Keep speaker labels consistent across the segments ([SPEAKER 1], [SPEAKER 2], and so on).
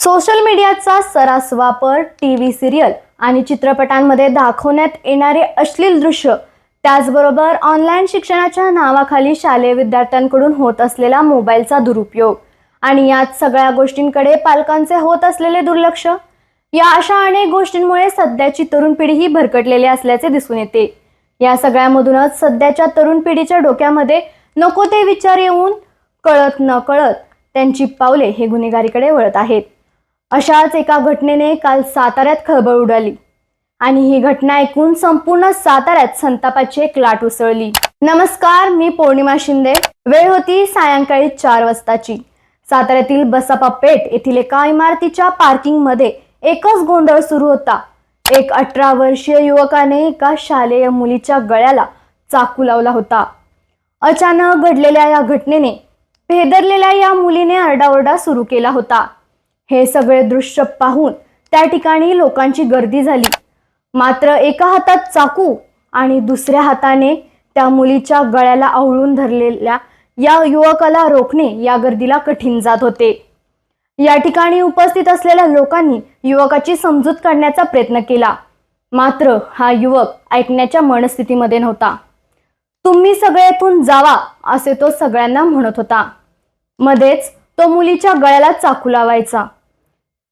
[SPEAKER 1] Social मीडियाचा सरास वापर T V serial आणि चित्रपटांमध्ये दाखवण्यात येणारे अश्लील दृश्य त्याचबरोबर ऑनलाईन शिक्षणाच्या नावाखाली शालेय विद्यार्थ्यांकडून होत असलेला मोबाईलचा दुरुपयोग आणि यात सगळ्या गोष्टींकडे पालकांचे होत असलेले दुर्लक्ष. या अशा अनेक गोष्टींमुळे सध्याची तरुण पिढी ही भरकटलेली असल्याचे दिसून येते. या सगळ्यामधूनच सध्याच्या तरुण पिढीच्या डोक्यामध्ये नको ते विचार येऊन कळत न कळत त्यांची पावले हे गुन्हेगारीकडे वळत आहेत. अशाच एका घटनेने काल साताऱ्यात खळबळ उडाली. आणि ही घटना ऐकून संपूर्ण साताऱ्यात संतापाची एक लाट उसळली. नमस्कार मी पौर्णिमा शिंदे. वेळ होती सायंकाळी चार वाजताची. साताऱ्यातील बसापा पेठ येथील एका इमारतीच्या पार्किंगमध्ये एकच गोंधळ सुरू होता. एक अठरा वर्षीय युवकाने एका शालेय मुलीच्या गळ्याला चाकू लावला होता. अचानक घडलेल्या या घटनेने भेदरलेल्या या मुलीने आरडाओरडा सुरू केला होता. हे सगळे दृश्य पाहून त्या ठिकाणी लोकांची गर्दी झाली. मात्र एका हातात चाकू आणि दुसऱ्या हाताने त्या मुलीच्या गळ्याला आवळून धरलेल्या या युवकाला रोखणे या गर्दीला कठीण जात होते. या ठिकाणी उपस्थित असलेल्या लोकांनी युवकाची समजूत काढण्याचा प्रयत्न केला. मात्र हा युवक ऐकण्याच्या मनस्थितीमध्ये नव्हता. तुम्ही सगळ्यातून जावा असे तो सगळ्यांना म्हणत होता. मध्येच तो मुलीच्या गळ्याला चाकू लावायचा.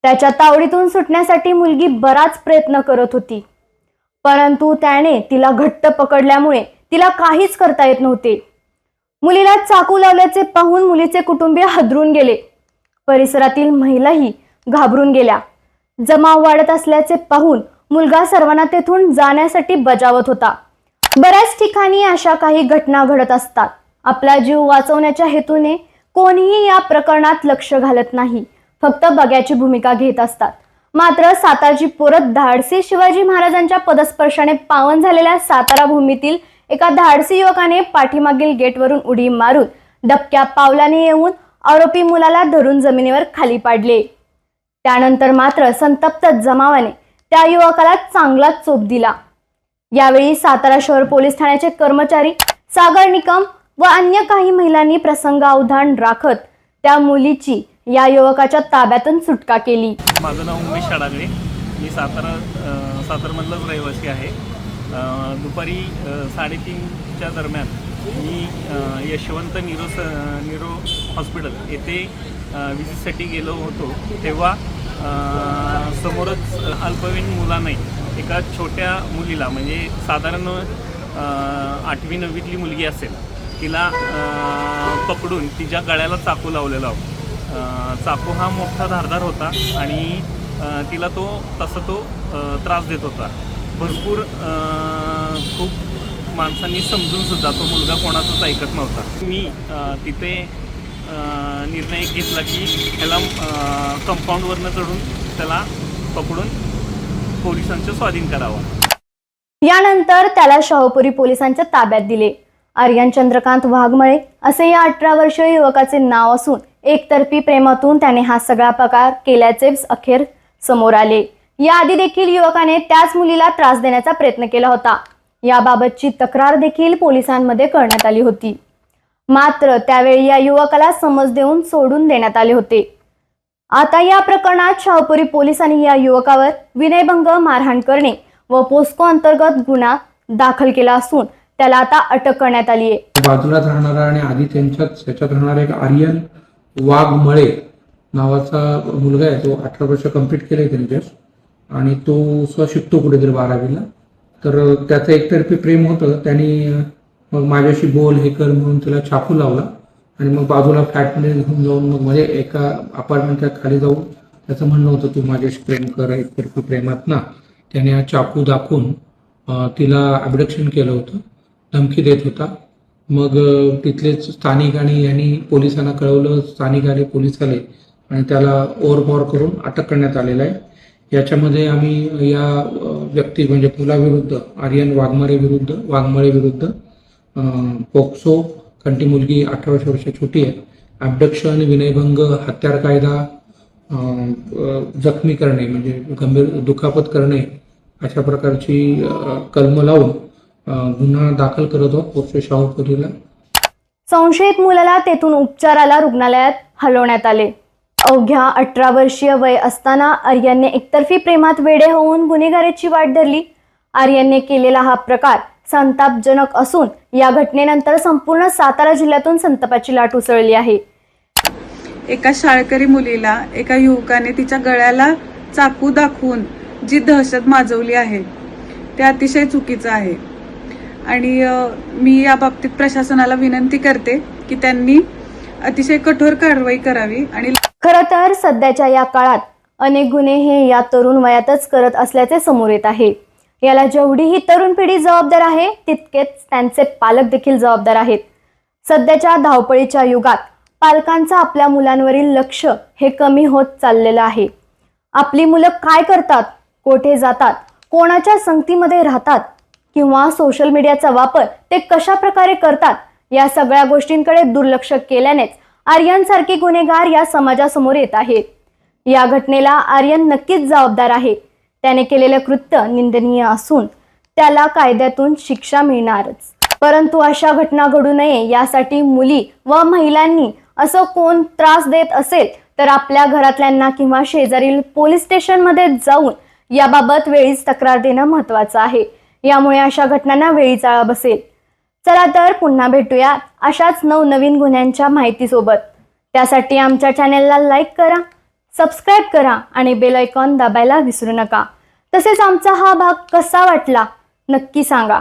[SPEAKER 1] त्याच्या तावडीतून सुटण्यासाठी मुलगी बराच प्रयत्न करत होती. परंतु त्याने तिला घट्ट पकडल्यामुळे तिला काहीच करता येत नव्हते. मुलीला चाकू लावल्याचे पाहून मुलीचे कुटुंबीय हदरून गेले. परिसरातील महिलाही घाबरून गेल्या. जमाव वाढत असल्याचे पाहून मुलगा सर्वांना तेथून जाण्यासाठी बजावत होता. बऱ्याच ठिकाणी अशा काही घटना घडत असतात. आपला जीव वाचवण्याच्या हेतूने कोणीही या प्रकरणात लक्ष घालत नाही. फक्त बग्याची भूमिका घेत असतात. मात्र सातारची पोरत धाडसी शिवाजी महाराजांच्या पदस्पर्शाने पावन झालेल्या सातारा भूमीतील एका धाडसी युवकाने पाठीमागील गेटवरून उडी मारून डबक्या पावलाने येऊन आरोपी मुलाला धरून जमिनीवर खाली पाडले. त्यानंतर मात्र संतप्त जमावाने त्या युवकाला चांगला चोप दिला. यावेळी सातारा शहर पोलीस ठाण्याचे कर्मचारी सागर निकम व अन्य काही महिलांनी प्रसंगावधान राखत त्या मुलीची या युवकाच्या ताब्यातून सुटका केली.
[SPEAKER 2] माझं नाव उमेश शाडागळे. मी सातारा सातारमधलाच रहिवासी आहे. दुपारी साडेतीनच्या दरम्यान मी यशवंत निरो स निरो हॉस्पिटल येथे विजिटसाठी गेलो होतो. तेव्हा समोरच अल्पवयीन मुलाने एका छोट्या मुलीला म्हणजे साधारण आठवी नववीतली मुलगी असेल तिला पकडून तिच्या गळ्याला चाकू लावलेला होता. चाकू हा मोठा धारदार होता आणि तिला तो तसा तो त्रास देत होता. भरपूर खूप माणसांनी समजून सुद्धा तो मुलगा कोणाचाच ऐकत नव्हता. मी तिथे निर्णय घेतला की त्याला कंपाऊंडवरनं चढून त्याला पकडून पोलिसांच्या स्वाधीन करावं.
[SPEAKER 1] यानंतर त्याला शाहूपुरी पोलिसांच्या ताब्यात दिले. आर्यन चंद्रकांत वाघमळे असे या अठरा वर्षीय युवकाचे नाव असून एकतर्फी प्रेमातून त्याने हा सगळा प्रकार केल्याचे अखेर समोर आले. याआधी देखील युवकाने त्याच मुलीला त्रास देण्याचा प्रयत्न केला होता. याबाबतची तक्रार देखील पोलिसांमध्ये करण्यात आली होती. मात्र त्यावेळी या युवकाला समज देऊन सोडून देण्यात आले होते. आता या प्रकरणात शाहपुरी पोलिसांनी या युवकावर विनयभंग मारहाण करणे व पोस्को अंतर्गत गुन्हा दाखल केला असून त्याला आता अटक करण्यात आली आहे
[SPEAKER 3] बाजूलाच राहणारा आणि आधी त्यांच्यात त्याच्यात राहणारा एक आर्यन वाघमळे नावाचा मुलगा आहे तो अठरा वर्ष कंप्लीट केलं आहे त्यांनी जस्ट आणि तो स्व शिकतो कुठेतरी बारावीला. तर त्याचं एकतर्फी प्रेम होतं. त्यांनी मग माझ्याशी बोल हे कर म्हणून तिला चाकू लावला. आणि मग बाजूला फ्लॅटमध्ये घेऊन जाऊन मग म्हणजे एका अपार्टमेंटच्या खाली जाऊन त्याचं म्हणणं होतं तू माझ्याशी प्रेम कर एकतर्फी प्रेमात ना. त्याने हा चाकू दाखवून तिला अबडक्शन केलं होतं. धमकी देत होता. मग तिथलेच स्थानिक आणि यांनी पोलिसांना कळवलं स्थानिक आले पोलीस आले आणि त्याला ओव्हरपॉवर करून अटक करण्यात आलेलं आहे. याच्यामध्ये आम्ही या व्यक्ती म्हणजे पुलाविरुद्ध आर्यन वाघमारे विरुद्ध वाघमारे विरुद्ध पोक्सो कंटी मुलगी अठरा वर्ष वर्ष छोटी आहे. ॲबडक्शन विनयभंग हत्यार कायदा जखमी करणे म्हणजे गंभीर दुखापत करणे अशा प्रकारची कलम लावून गुन्हा दाखल करत आहोत शाहूपुरीला
[SPEAKER 1] संशयित मुलाला तेथून उपचाराला रुग्णालयात हलवण्यात आले. अवघ्या अठरा वर्षीय वय असताना आर्यनने एकतर्फी प्रेमात वेडे होऊन गुन्हेगारीची वाट धरली. आर्यनने केलेला हा प्रकार संतापजनक असून या घटनेनंतर संपूर्ण सातारा जिल्ह्यातून संतापाची लाट उसळली आहे.
[SPEAKER 4] एका शाळकरी मुलीला एका युवकाने तिच्या गळ्याला चाकू दाखवून जी दहशत माजवली आहे ते अतिशय चुकीचं आहे. आणि मी या बाबतीत प्रशासनाला विनंती करते की त्यांनी अतिशय कठोर कारवाई करावी आणि
[SPEAKER 1] खरं तर सध्याच्या या काळात अनेक गुन्हे हे या तरुण वयातच करत असल्याचे समोर येत आहे. याला जेवढी ही तरुण पिढी जबाबदार आहे तितकेच त्यांचे पालक देखील जबाबदार आहेत. सध्याच्या धावपळीच्या युगात पालकांचं आपल्या मुलांवरील लक्ष हे कमी होत चाललेलं आहे. आपली मुलं काय करतात कोठे जातात कोणाच्या संगतीमध्ये राहतात किंवा सोशल मीडियाचा वापर ते कशा प्रकारे करतात या सगळ्या गोष्टींकडे दुर्लक्ष केल्यानेच आर्यनसारखे गुन्हेगार या समाजासमोर येत आहेत. या घटनेला आर्यन नक्कीच जबाबदार आहे. त्याने केलेलं कृत्य निंदनीय असून त्याला कायद्यातून शिक्षा मिळणारच. परंतु अशा घटना घडू नये यासाठी मुली व महिलांनी असं कोण त्रास देत असेल तर आपल्या घरातल्यांना किंवा शेजारील पोलीस स्टेशनमध्ये जाऊन याबाबत वेळीच तक्रार देणं महत्त्वाचं आहे. यामुळे अशा घटनांना वेळी चाळा बसेल. चला तर पुन्हा भेटूया अशाच नवनवीन गुन्ह्यांच्या माहितीसोबत. त्यासाठी आमच्या चॅनेलला लाईक करा सबस्क्राईब करा आणि बेल आयकॉन दाबायला विसरू नका. तसेच आमचा हा भाग कसा वाटला नक्की सांगा.